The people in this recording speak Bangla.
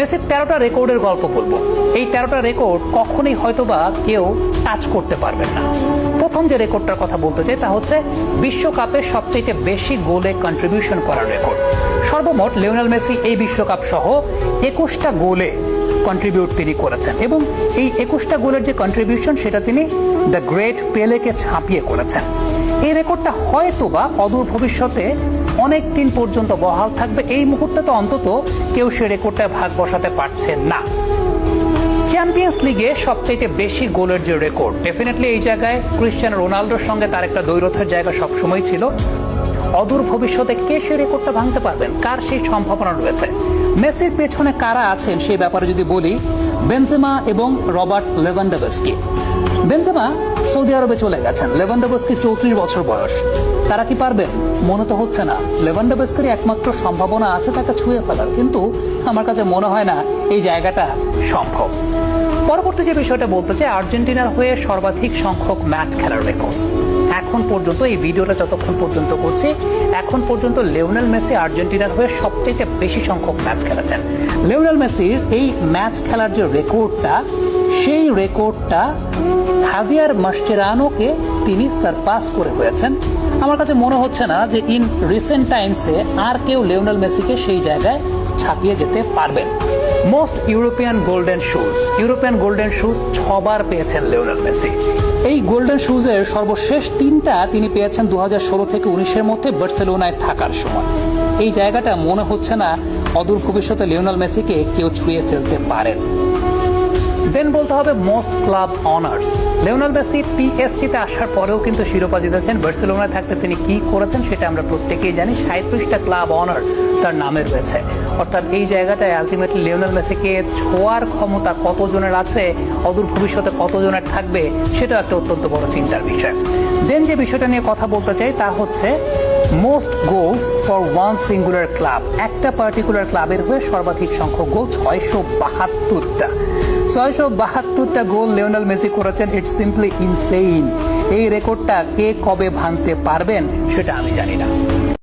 মেসির তেরোটা রেকর্ডের গল্প বলব। এই তেরোটা রেকর্ড কখনোই হয়তোবা কেউ টাচ করতে পারবেন না। প্রথম যে রেকর্ডটার কথা বলতে চাই তা হচ্ছে বিশ্বকাপে সবচেয়ে বেশি গোলে কন্ট্রিবিউশন করার রেকর্ড। সর্বমোট লিওনেল মেসি এই বিশ্বকাপ সহ একুশটা গোলে কন্ট্রিবিউট তিনি করেছেন এবং এই একুশটা গোলের যে কন্ট্রিবিউশন সেটা তিনি দ্য গ্রেট পেলেকে ছাপিয়ে করেছেন। এই রেকর্ডটা হয়তো বা অদূর ভবিষ্যতে অনেক দিন পর্যন্ত বহাল থাকবে। এই মুহূর্তে তো অন্তত কেউ সে রেকর্ডটায় ভাগ বসাতে পারছেন না। চ্যাম্পিয়ন্স লিগে সবচাইতে বেশি গোলের যে রেকর্ড ডেফিনেটলি এই জায়গায় ক্রিশ্চিয়ানো রোনাল্ডোর সঙ্গে তার একটা দৈরথের জায়গা সবসময় ছিল। অদূর ভবিষ্যতে কে সে রেকর্ডটা ভাঙতে পারবেন? কার সেই সম্ভাবনা রয়েছে? মেসির পেছনে কারা আছেন সেই ব্যাপারে যদি বলি বেনজেমা এবং রবার্ট লেভানডাবস্কি বেনজেমা সৌদি আরবে চলে গেছেন। লেভানডাবস্কি চৌত্রিশ বছর বয়স। তারা কি পারবেন মনে তো হচ্ছে না। লেভানডাবস্কির একমাত্র সম্ভাবনা আছে তাকে ছুঁয়ে ফেলার। কিন্তু আমার কাছে মনে হয় না এই জায়গাটা সম্ভব। পরবর্তী যে বিষয়টা বলতে চাই, আর্জেন্টিনার হয়ে সর্বাধিক সংখ্যক ম্যাচ খেলার রেকর্ড এখন পর্যন্ত, এই ভিডিওটা যতক্ষণ পর্যন্ত করছি, এখন পর্যন্ত লিওনেল মেসি আর্জেন্টিনার হয়ে সবচেয়ে বেশি সংখ্যক ম্যাচ খেলেছেন। লিওনেল মেসির এই ম্যাচ খেলার যে রেকর্ডটা, সেই রেকর্ডটা হাভিয়ার মাস্টেরানোকে তিনি সারপাস করে হয়েছেন। আমার কাছে মনে হচ্ছে না যে ইন রিসেন্ট টাইমসে আর কেউ লিওনেল মেসিকে সেই জায়গায় ছাপিয়ে যেতে পারবেন। Most European golden shoes European golden shoes ছবার পেয়েছেন লিওনেল মেসি এই গোল্ডেন শুজের সর্বশেষ তিনটা তিনি পেয়েছেন দু থেকে উনিশের মধ্যে বার্সেলোনায় থাকার সময়। এই জায়গাটা মনে হচ্ছে না অদূর ভবিষ্যতে লিওনেল মেসিকে কেউ ছুঁয়ে ফেলতে পারেন। দেন বলতে হবে most club honours Lionel Messi পিএসজিতে আসার পরেও কিন্তু শিরোপা জিতেছেন। বার্সেলোনায় থাকতে তিনি কি করেছেন সেটা আমরা প্রত্যেকেই জানি। সাঁত্রিশটা ক্লাব অনার তার নামে রয়েছে। অর্থাৎ এই জায়গাটায় আলটিমেটলি লিওনাল মেসিকে ছোঁয়ার ক্ষমতা কতজনের আছে, অদূর ভবিষ্যতে কতজনের থাকবে, সেটা একটা অত্যন্ত বড় চিন্তার বিষয়। দেন যে বিষয়টা নিয়ে কথা বলতে চাই তা হচ্ছে most goals for one singular club একটা পার্টিকুলার ক্লাবের হয়ে সর্বাধিক সংখ্যক গোল ছয়শো বাহাত্তরটা। ছয়শো বাহাত্তরটা গোল লিওনাল মেসি করেছেন ইটস সিম্পলি ইনসেইন এই রেকর্ডটা কে কবে ভাঙতে পারবেন, সেটা আমি জানি না।